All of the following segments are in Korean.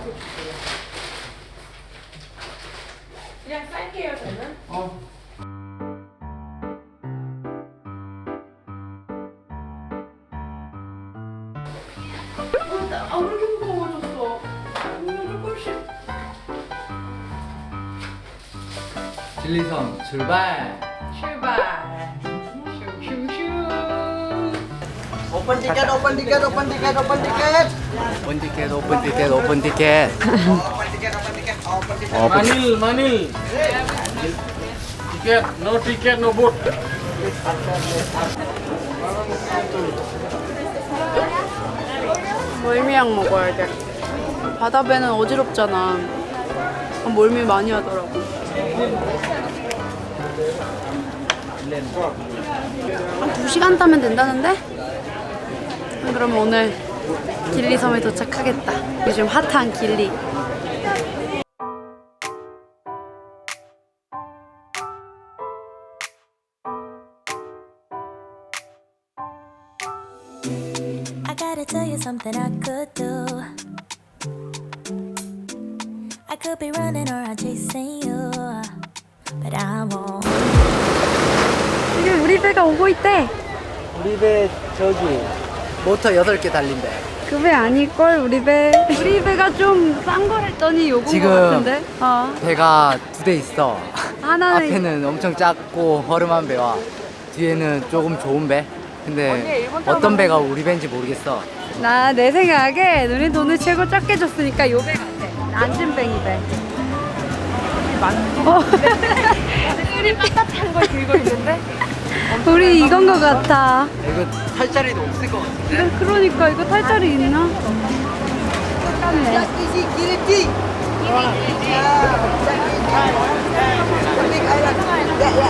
앞에 주세요. 그냥 쌀게요, 저는. 어. 어, 나- 아, 왜 이렇게 무거워졌어? 음, 조금씩. 출발. 출발. Open ticket, open ticket, open ticket, open ticket. 오픈 티켓, 오픈 티켓, 오픈 티켓. Open ticket, open ticket, open ticket. 어, Manil, Manil. Ticket, no ticket, no boat. 멀미약 먹어야 돼. 바다배는 어지럽잖아. 멀미 많이 하더라고. 한 2시간 타면 된다는데? 그럼 오늘 길리섬에 도착하겠다. 요즘 핫한 길리. I gotta tell you something I could do. I could be running around chasing you, but I won't. 지금 우리 배가 오고 있대. 우리 배 저기 모터 8개 달린대. 그배 아닐걸 우리 배. 우리 배가 좀 싼 걸 했더니 요건 지금 것 같은데. 어. 배가 두 대 있어. 하나는 앞에는 엄청 작고 허름한 배와 뒤에는 조금 좋은 배. 근데 어떤 배가 우리 배인지 모르겠어. 나 내 생각에 눈이 돈을 최고 적게 줬으니까 요 배 같아. 안진뱅이 배. 어. 우리 빳빳한 걸 들고 있는데? 우리 이건 거 같아. 이거 탈 자리도 없을 것 같은데. 이거 그러니까 이거 탈 자리 있나?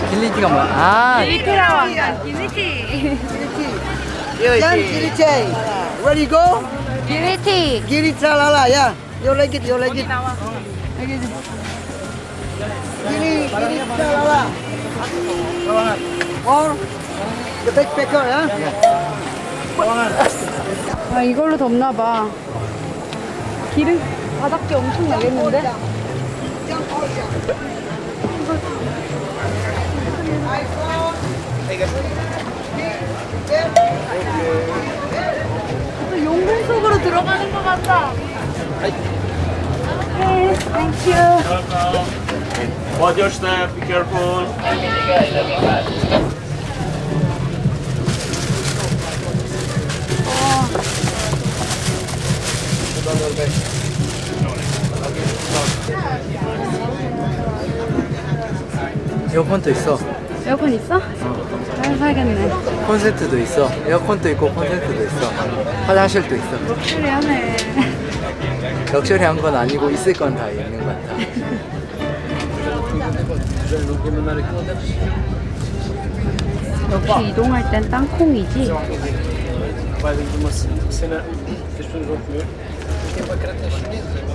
길리티가 뭐야? 아, 리트라 왕관 기니티. Yan, Kiriti. Ready go? Kiriti lala, yeah. You like it, you like it. Kiriti lala. Or the backpacker, yeah? 아 이걸로 덥나 봐. 기름 바닥기 엄청 나겠는데? 또 용궁 속으로 들어가는 것 같다. 오케이, 땡큐. Watch your step, be careful. 에어컨도 있어. 에어컨 있어? 잘 사야겠네. 콘센트도 있어. 에어컨도 있고 콘센트도 있어. 화장실도 있어. 럭셔리하네. 럭셔리한 건 아니고 있을 건 다 있는 것 같아. 역시 이동할 땐 땅콩이지.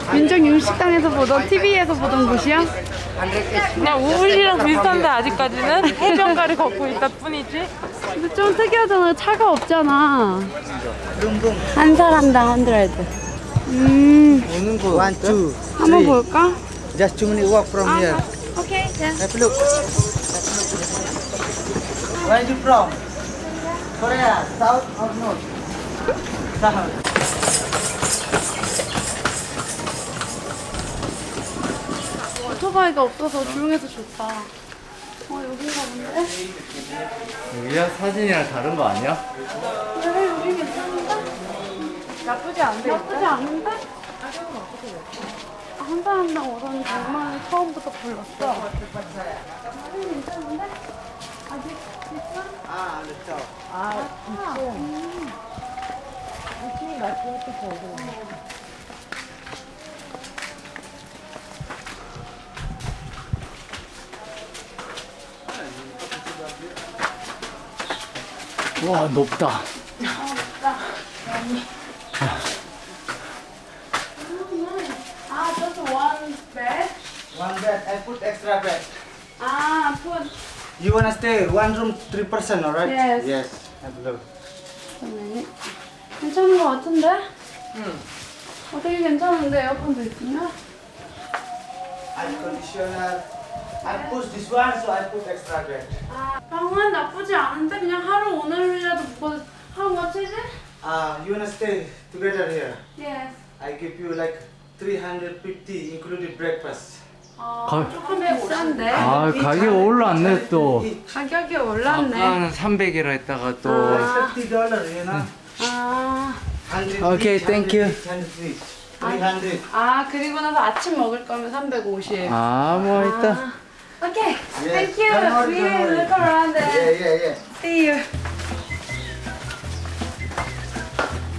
지금 식당에서 보던 TV에서 보던 곳이야? 그냥 우울이랑 비슷한데 아직까지는 해변가를 걷고 있다 뿐이지. 근데 좀 특이하잖아. 차가 없잖아. 한 사람당 100. 음, 오는 거 One, two, 한번 three. 볼까? Just two minutes walk from here. 오케이. 네. Have a look. Where are you from? Korea, South or North? South. 오토바이가 없어서 조용해서 좋다. 어, 여긴가 본데? 여기랑 사진이랑 다른 거 아니야? 그래, 여기 괜찮은데? 나쁘지 않은데? 나쁘지 않은데? 아, 한 사람당 우선 100만 원 처음부터 불렀어. 사진 괜찮은데? 아직? Ah, the top. 아, 음. 와 높다. 아, just one bed? One bed. I put extra bed. 아, put You wanna stay one room, three person, alright? Yes. Yes. Have a look. 잠깐만요. 괜찮은 것 같은데? 응. 어, 되게 괜찮은데 에어컨도 있으면? Air conditioner. I push this one, so I put extra bed. 아, 방은 나쁘지 않은데 그냥 하루 오늘이라도 묵고 How much is it? Uh, you wanna stay together here? Yes. I give you like 350 included breakfast. 어, 가- 조금 비싼데 아 가격 올랐네 또. 가격이 올랐네. 아까는 300이라 했다가 또. 아. 50 dollar, you know. 아, 100 Okay, thank 100 you. each, 100 each. 300. 아 그리고 나서 아침 먹을 거면 350. 아 뭐 있다. 오케이. Thank you. Don't worry, We don't worry. look around Yeah, and yeah, yeah. see you.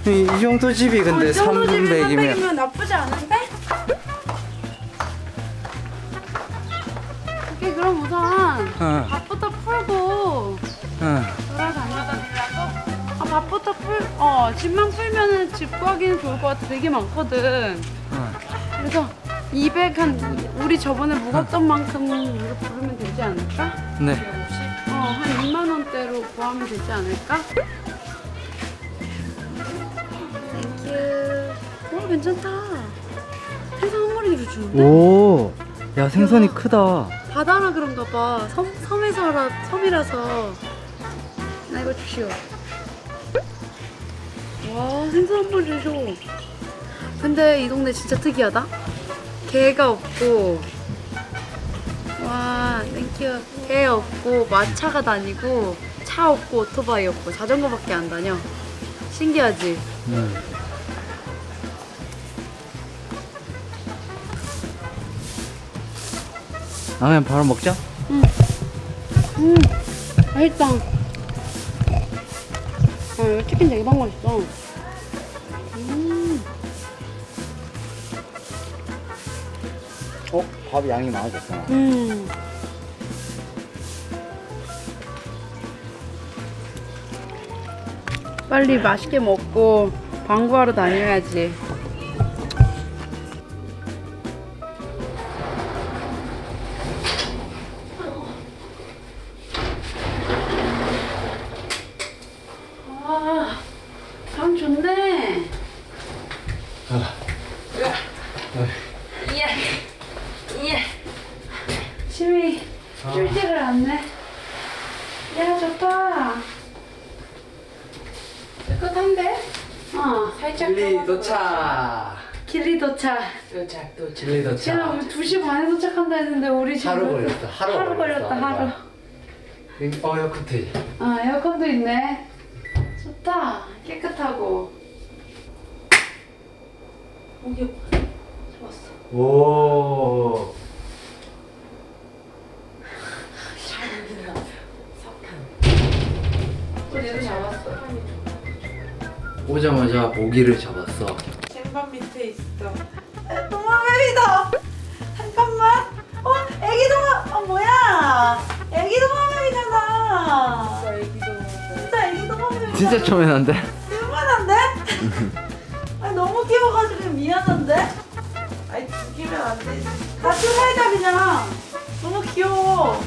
이, 이 정도 집이 근데 어, 이 정도 집이 300이면 300이면 나쁘지 않은데? 오케이 그럼 우선 응. 밥부터 풀고 응. 돌아다니려고? 아 밥부터 풀, 어 집만 풀면은 집 구하기는 좋을 것 같아 되게 많거든 응. 그래서 200 한, 우리 저번에 묵었던 만큼 우리가 부르면 되지 않을까? 네. 어, 한 2만 원대로 구하면 되지 않을까? 땡큐. 어, 괜찮다. 생선 한 마리를 주는데? 오. 야 생선이 크다. 바다라 그런가 봐. 섬, 섬에서라, 섬이라서. 나 이거 주시오. 와, 생선 한 마리 주셔. 근데 이 동네 진짜 특이하다. 개가 없고. 와, 땡큐. 개 없고, 마차가 다니고, 차 없고, 오토바이 없고, 자전거밖에 안 다녀. 신기하지? 응. 아 그냥 바로 먹자. 음, 맛있다. 아, 이거 치킨 되게 막 맛있어. 밥 양이 많아졌어. 음. 빨리 맛있게 먹고 방구하러 다녀야지. 도착. 길리 도착. 도착 도착. 길리 도착. 우리 2시 반에 도착한다 했는데 우리 지금 하루 걸렸어. 하루, 하루 걸렸다, 하루. 여기 어 여크트. 아, 에어컨도 있네. 좋다. 깨끗하고. 오기 좋았어. 오. 또 얘도 잡았어. 오자마자 모기를 잡았어. 쟁반 밑에 있어. 동화뱀이다. 잠깐만. 어, 애기 동화. 어 뭐야? 애기 동화뱀이잖아. 진짜 애기도. 진짜 애기 동화뱀. 진짜 초면한데? 얼마나인데? 아 너무 귀여워가지고 미안한데. 아이 안 돼. 같이 살자 그냥. 너무 귀여워.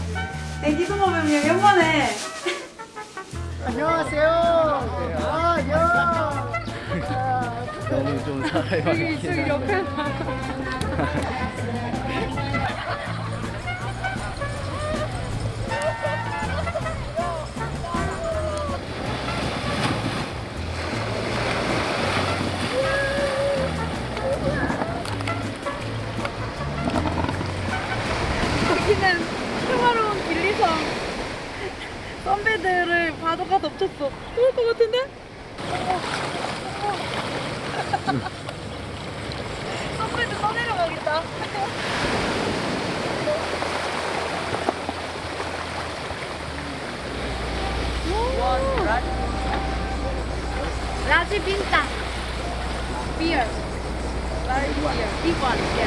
애기 동화뱀이 연만해. 너무 좀 사람이 많긴 한데. 여기는 평화로운 길리성. 선배들을 파도가 덮쳤어. 그럴 것 같은데? 선배들 떠내려가겠다. 라지 빈타. 비어. 라지 비어. 이번. 예.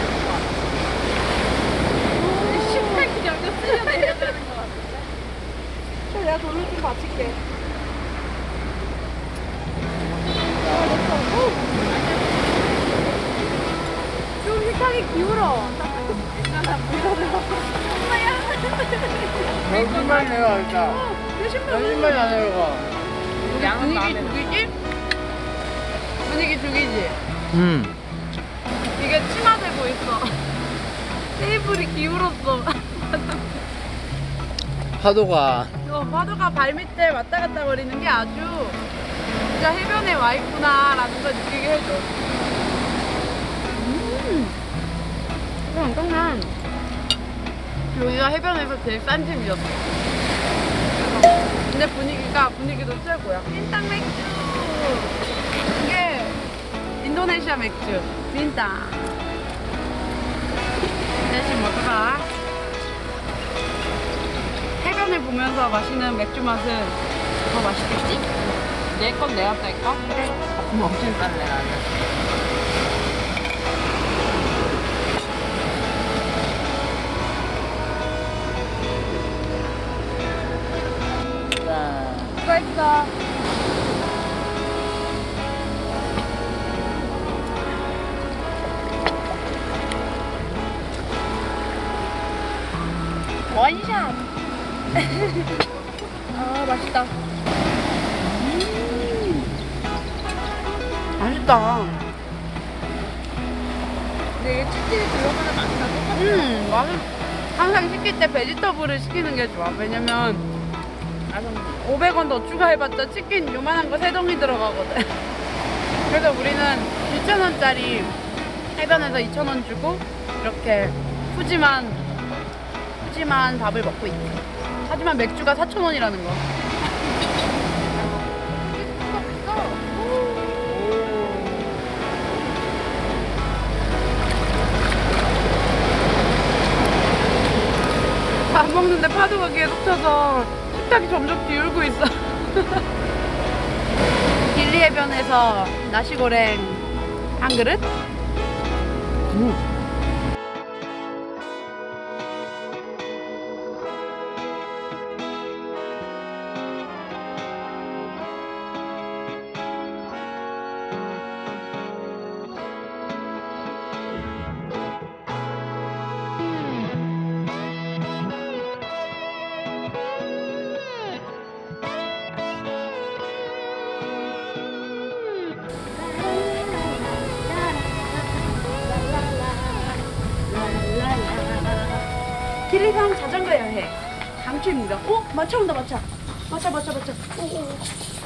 심장이 점점 쓸려 내려가는 것 같은데? 그래, 내가 돌로 좀 받칠게. 연신만 내가 일단. 연신만 안 내려가. 분위기 죽이지? 분위기 죽이지? 음. 이게 치마되고 있어. 테이블이 기울었어. 파도가 어, 파도가 발밑에 왔다 갔다 거리는 게 아주 진짜 해변에 와 있구나라는 걸 느끼게 해줘. 음, 이거 엄청난. 여기가 해변에서 제일 싼 집이었어. 근데 분위기가 분위기도 최고야. 빈땅 맥주. 이게 인도네시아 맥주. 빈땅. 대신 먹어봐. 해변을 보면서 마시는 맥주 맛은 더 맛있겠지? 내 건 내가 뗄까? 엄청 쌌네 나는. 짠. 수고했어. 원샷. 아 맛있다. 음. 맛있다. 근데 이게 치킨이 들어가는 맛이랑 똑같아. 음, 맛은 항상 시킬 때 베지터블을 시키는 게 좋아. 왜냐면 500원 더 추가해봤자 치킨 요만한 거 세 덩이 들어가거든. 그래서 우리는 2,000원짜리 해변에서 2,000원 주고 이렇게 푸짐한 푸짐한 밥을 먹고 있지. 하지만 맥주가 4,000원이라는 거. 먹는데 파도가 계속 쳐서 식탁이 점점 기울고 있어. 길리 해변에서 나시고랭 한 그릇? 길 강추입니다. 어? 마차 온다 마차. 마차 마차 마차. 오, 오, 오.